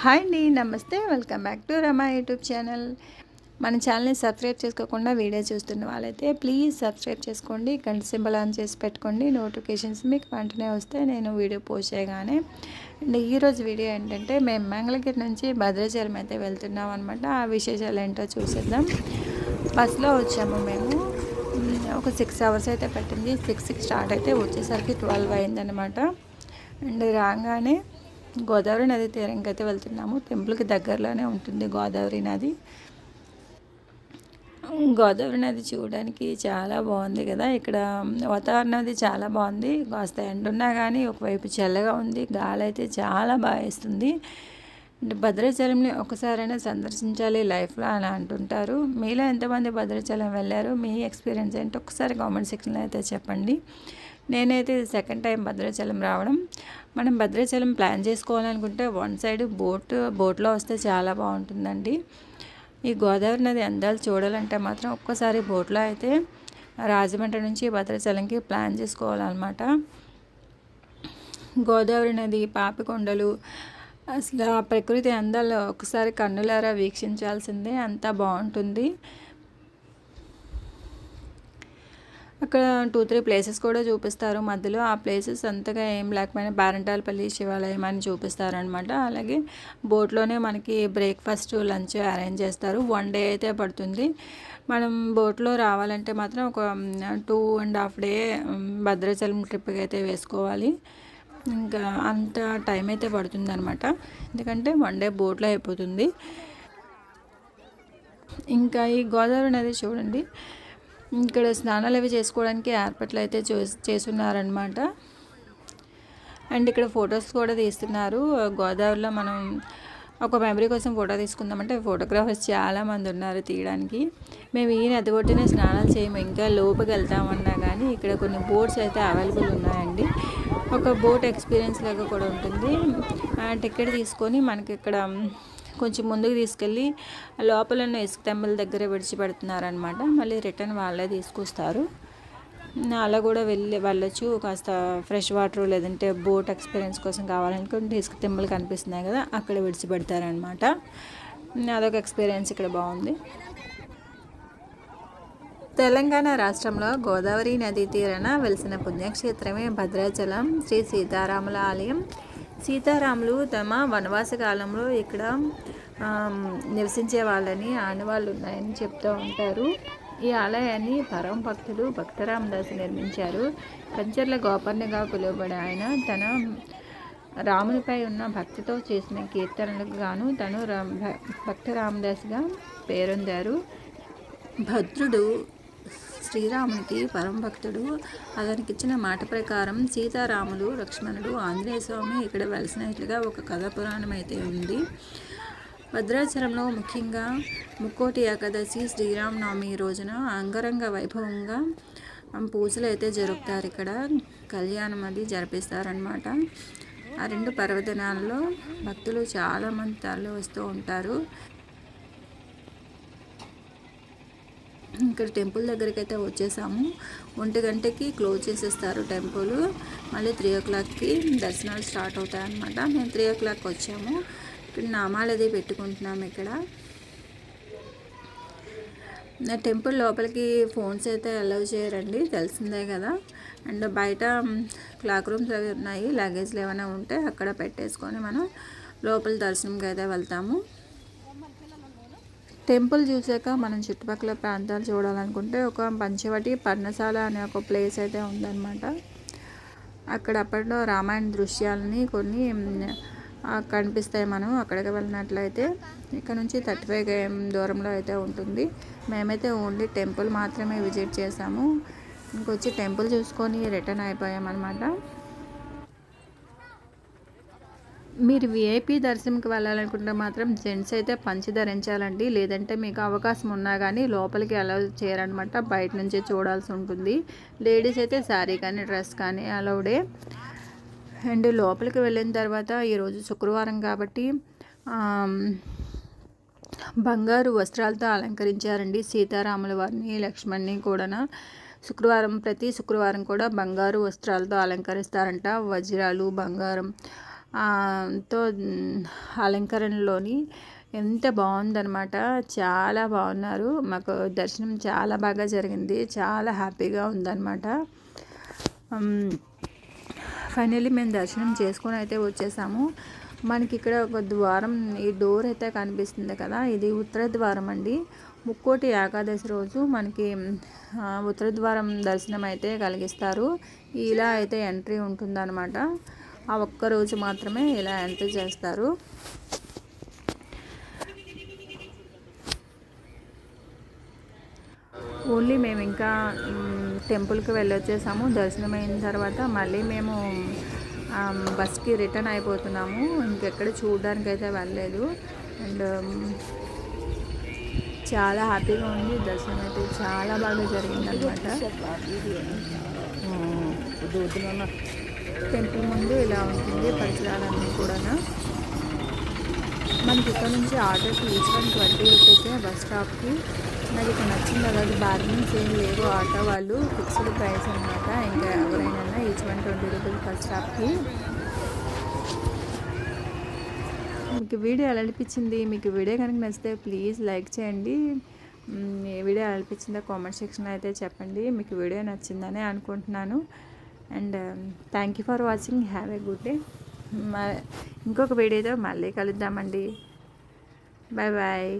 Hi అండి నమస్తే. Welcome back to Rama YouTube channel. మన ఛానల్ని సబ్స్క్రైబ్ చేసుకోకుండా వీడియో చూస్తున్న వాళ్ళైతే ప్లీజ్ సబ్స్క్రైబ్ చేసుకోండి గంట సింబల్ ఆన్ చేసి పెట్టుకోండి నోటిఫికేషన్స్ మీకు వెంటనే వస్తే నేను వీడియో పోస్ట్ చేయగానే అండ్ ఈరోజు వీడియో ఏంటంటే మేము మంగళగిరి నుంచి భద్రాచలం అయితే వెళ్తున్నాం అనమాట ఆ విశేషాలు ఏంటో చూసేద్దాం. బస్లో వచ్చాము మేము. ఒక సిక్స్ అవర్స్ అయితే పట్టింది. సిక్స్కి స్టార్ట్ అయితే వచ్చేసరికి ట్వెల్వ్ అయిందనమాట అండ్ రాగానే గోదావరి నది తీరంకి అయితే వెళ్తున్నాము. టెంపుల్కి దగ్గరలోనే ఉంటుంది గోదావరి నది. గోదావరి నది చూడడానికి చాలా బాగుంది కదా. ఇక్కడ వాతావరణం అది చాలా బాగుంది. కాస్త ఎండున్నా కానీ ఒకవైపు చల్లగా ఉంది. గాలి అయితే చాలా బాగా వేస్తుంది. అంటే భద్రాచలంని ఒకసారైనా సందర్శించాలి లైఫ్లో అని అంటుంటారు. మీలో ఎంతమంది భద్రాచలం వెళ్ళారు? మీ ఎక్స్పీరియన్స్ ఏంటి ఒకసారి కామెంట్ సెక్షన్లో అయితే చెప్పండి. నేనైతే ఇది సెకండ్ టైం భద్రాచలం రావడం. మనం భద్రాచలం ప్లాన్ చేసుకోవాలనుకుంటే వన్ సైడ్ బోట్ బోట్లో వస్తే చాలా బాగుంటుందండి. ఈ గోదావరి నది అందాలు చూడాలంటే మాత్రం ఒక్కసారి బోట్లో అయితే రాజమండ్రి నుంచి భద్రాచలంకి ప్లాన్ చేసుకోవాలన్నమాట. గోదావరి నది పాపికొండలు అసలు ఆ ప్రకృతి అందాలు ఒకసారి కన్నులారా వీక్షించాల్సిందే. అంతా బాగుంటుంది. అక్కడ టూ త్రీ ప్లేసెస్ కూడా చూపిస్తారు. మధ్యలో ఆ ప్లేసెస్ అంతగా ఏం లేకపోయినా బారంటాలపల్లి శివాలయం అని చూపిస్తారనమాట. అలాగే బోట్లోనే మనకి బ్రేక్ఫాస్ట్ లంచ్ అరేంజ్ చేస్తారు. వన్ డే అయితే పడుతుంది. మనం బోట్లో రావాలంటే మాత్రం ఒక two and half day Bhadrachalam ట్రిప్కి అయితే వేసుకోవాలి. ఇంకా అంత టైం అయితే పడుతుంది అనమాట ఎందుకంటే వన్ డే బోట్లో అయిపోతుంది. ఇంకా ఈ గోదావరి నది చూడండి. ఇక్కడ స్నానాలు అవి చేసుకోవడానికి ఏర్పాట్లు అయితే చేస్తున్నారనమాట అండ్ ఇక్కడ ఫొటోస్ కూడా తీస్తున్నారు. గోదావరిలో మనం ఒక మెమరీ కోసం ఫోటో తీసుకుందామంటే ఫోటోగ్రాఫర్స్ చాలామంది ఉన్నారు తీయడానికి. మేము ఈ నది ఒడ్డునే స్నానాలు చేయము. ఇంకా లోపలికి వెళ్తామన్నా కానీ ఇక్కడ కొన్ని బోట్స్ అయితే అవైలబుల్ ఉన్నాయండి. ఒక బోట్ ఎక్స్పీరియన్స్ లాగా కూడా ఉంటుంది. టికెట్ తీసుకొని మనకి ఇక్కడ కొంచెం ముందుకు తీసుకెళ్ళి లోపల ఉన్న ఇసుక తెమ్మల దగ్గర విడిచిపెడుతున్నారనమాట మళ్ళీ రిటర్న్ వాళ్ళే తీసుకొస్తారు. అలా కూడా వెళ్ళి వెళ్ళొచ్చు. కాస్త ఫ్రెష్ వాటర్ లేదంటే బోట్ ఎక్స్పీరియన్స్ కోసం కావాలనుకుంటే ఇసుక తెమ్మలు కనిపిస్తున్నాయి కదా అక్కడ విడిచిపెడతారనమాట అదొక ఎక్స్పీరియన్స్ ఇక్కడ బాగుంది. తెలంగాణ రాష్ట్రంలో గోదావరి నదీ తీరాన వెలిసిన పుణ్యక్షేత్రమే భద్రాచలం శ్రీ సీతారాముల ఆలయం. సీతారాములు తమ వనవాస కాలంలో ఇక్కడ నివసించే వాళ్ళని ఆనవాళ్ళు ఉన్నాయని చెప్తూ ఉంటారు. ఈ ఆలయాన్ని పరమ భక్తులు భక్తరామదాసు నిర్మించారు. కంచర్ల గోపన్నగా పిలువబడే ఆయన తన రామునిపై ఉన్న భక్తితో చేసిన కీర్తనలకు గాను తను రామ్ భ- భక్త రామదాస్గా పేరొందారు. భద్రుడు శ్రీరామునికి పరమ భక్తుడు. అతనికి ఇచ్చిన మాట ప్రకారం సీతారాములు లక్ష్మణుడు ఆంజనేయ స్వామి ఇక్కడ వెలిసినట్లుగా ఒక కథ పురాణం అయితే ఉంది. భద్రాచలంలో ముఖ్యంగా ముక్కోటి ఏకాదశి శ్రీరామనవమి రోజున అంగరంగ వైభవంగా పూజలు అయితే జరుపుతారు ఇక్కడ. కళ్యాణం అది జరిపిస్తారనమాట ఆ రెండు పర్వదినాల్లో భక్తులు చాలామంది తరలి వస్తూ ఉంటారు. ఇక్కడ టెంపుల్ దగ్గరికి అయితే వచ్చేసాము. ఒంటి గంటకి క్లోజ్ చేసేస్తారు టెంపుల్. మళ్ళీ త్రీ ఓ క్లాక్కి దర్శనాలు స్టార్ట్ అవుతాయి అన్నమాట మేము త్రీ ఓ క్లాక్ వచ్చాము. ఇక్కడ నామాలు అది పెట్టుకుంటున్నాము ఇక్కడ. నా టెంపుల్ లోపలికి ఫోన్స్ అయితే అలౌ చేయరండి. తెలిసిందే కదా. అండ్ బయట క్లాక్ రూమ్స్ అవి ఉన్నాయి. లగేజ్లు ఏమైనా ఉంటే అక్కడ పెట్టేసుకొని మనం లోపల దర్శనంకి అయితే వెళ్తాము. టెంపుల్ చూసాక మనం చుట్టుపక్కల ప్రాంతాలు చూడాలనుకుంటే ఒక పంచవటి పర్ణశాల అనే ఒక ప్లేస్ అయితే ఉందన్నమాట. అక్కడ అప్పట్లో రామాయణ దృశ్యాలని కొన్ని కనిపిస్తాయి మనం అక్కడికి వెళ్ళినట్లయితే. ఇక్కడ నుంచి థర్టీ ఫైవ్ దూరంలో అయితే ఉంటుంది. మేమైతే ఓన్లీ టెంపుల్ మాత్రమే విజిట్ చేసాము ఇంకొచ్చి టెంపుల్ చూసుకొని రిటర్న్ అయిపోయామన్నమాట. మీరు విఐపీ దర్శనంకి వెళ్ళాలనుకుంటే మాత్రం జెంట్స్ అయితే పంచి ధరించాలండి. లేదంటే మీకు అవకాశం ఉన్నా కానీ లోపలికి అలౌ చేయరనమాట బయట నుంచే చూడాల్సి ఉంటుంది. లేడీస్ అయితే శారీ కానీ డ్రెస్ కానీ అలౌడే అండ్ లోపలికి వెళ్ళిన తర్వాత ఈరోజు శుక్రవారం కాబట్టి బంగారు వస్త్రాలతో అలంకరించారండి సీతారాముల వారిని లక్ష్మణ్ని కూడా శుక్రవారం ప్రతి శుక్రవారం కూడా బంగారు వస్త్రాలతో అలంకరిస్తారంట. వజ్రాలు బంగారం. తో అలంకరణలోని ఎంత బాగుందనమాట చాలా బాగున్నారు. మాకు దర్శనం చాలా బాగా జరిగింది. చాలా హ్యాపీగా ఉందన్నమాట. ఫైనల్లీ మేము దర్శనం చేసుకొని అయితే వచ్చేసాము. మనకి ఇక్కడ ఒక ద్వారం ఈ డోర్ అయితే కనిపిస్తుంది కదా. ఇది ఉత్తర ద్వారం అండి. ముక్కోటి ఏకాదశి రోజు మనకి ఉత్తర ద్వారం దర్శనం అయితే కలిగిస్తారు. ఇలా అయితే ఎంట్రీ ఉంటుందన్నమాట. ఆ ఒక్క రోజు మాత్రమే ఇలా ఎంట్రీ చేస్తారు? ఓన్లీ మేము ఇంకా టెంపుల్కి వెళ్ళొచ్చేసాము. దర్శనం అయిన తర్వాత మళ్ళీ మేము బస్కి రిటర్న్ అయిపోతున్నాము. ఇంకెక్కడ చూడడానికి అయితే వెళ్ళలేదు. అండ్ చాలా హ్యాపీగా ఉంది. దర్శనం అయితే చాలా బాగా జరిగింది అనమాట టెంపుల్ ముందు ఇలా ఉంటుంది పరిసరాలన్నీ కూడా మనకి ఇక్కడ నుంచి ఆటోకి ఈచ్ వన్ ట్వంటీ రూపీసే బస్ స్టాప్కి. నాకు ఇక్కడ నచ్చింది కదా బార్గెనింగ్స్ ఏం లేవు. ఆటో వాళ్ళు ఫిక్స్డ్ ప్రైస్ అనమాట ఇంకా ఎవరైనా each one twenty rupees bus స్టాప్కి. మీకు వీడియో ఎలా అనిపించింది? మీకు వీడియో కనుక నచ్చితే ప్లీజ్ లైక్ చేయండి. ఏ వీడియో ఎలా అనిపించిందో కామెంట్ సెక్షన్లో అయితే చెప్పండి. మీకు వీడియో నచ్చిందని అనుకుంటున్నాను. And thank you for watching have a good day ఇంకొక వీడియోతో మళ్ళీ కలుద్దామండి. Bye bye